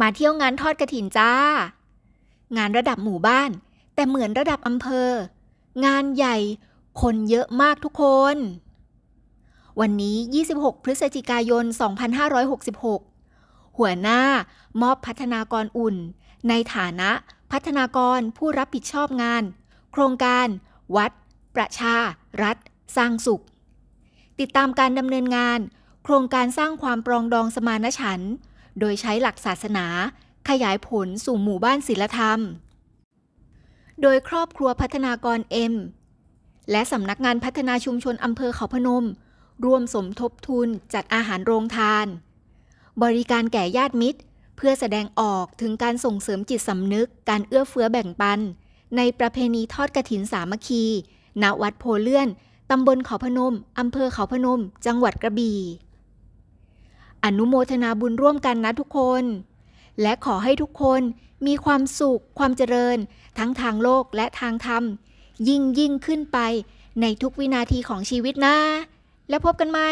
มาเที่ยวงานทอดกระถินจ้า งานระดับหมู่บ้าน แต่เหมือนระดับอำเภอ งานใหญ่ คนเยอะมากทุกคน วันนี้ 26 พฤศจิกายน 2566 หัวหน้ามอบพัฒนากรอุ่น ในฐานะพัฒนากรผู้รับผิดชอบงาน โครงการ วัด ประชา รัฐ สร้างสุข ติดตามการดำเนินงาน โครงการสร้างความปรองดองสมานฉันท์ โดยใช้หลักศาสนา ขยายผลสู่หมู่บ้านศิลธรรม โดยครอบครัวพัฒนากรเอ็มและสำนักงานพัฒนาชุมชนอำเภอเขาพนม ร่วมสมทบทุนจัดอาหารโรงทาน บริการแก่ญาติมิตร เพื่อแสดงออกถึงการส่งเสริมจิตสำนึก การเอื้อเฟื้อแบ่งปัน ในประเพณีทอดกระถินสามัคคีณวัดโพเลื่อนตำบลเขาพนมอำเภอเขาพนม จังหวัดกระบี่ อนุโมทนาบุญร่วมกันนะทุกคน และขอให้ทุกคนมีความสุข ความเจริญ ทั้งทางโลกและทางธรรม ยิ่งยิ่งขึ้นไปในทุกวินาทีของชีวิตนะ แล้วพบกันใหม่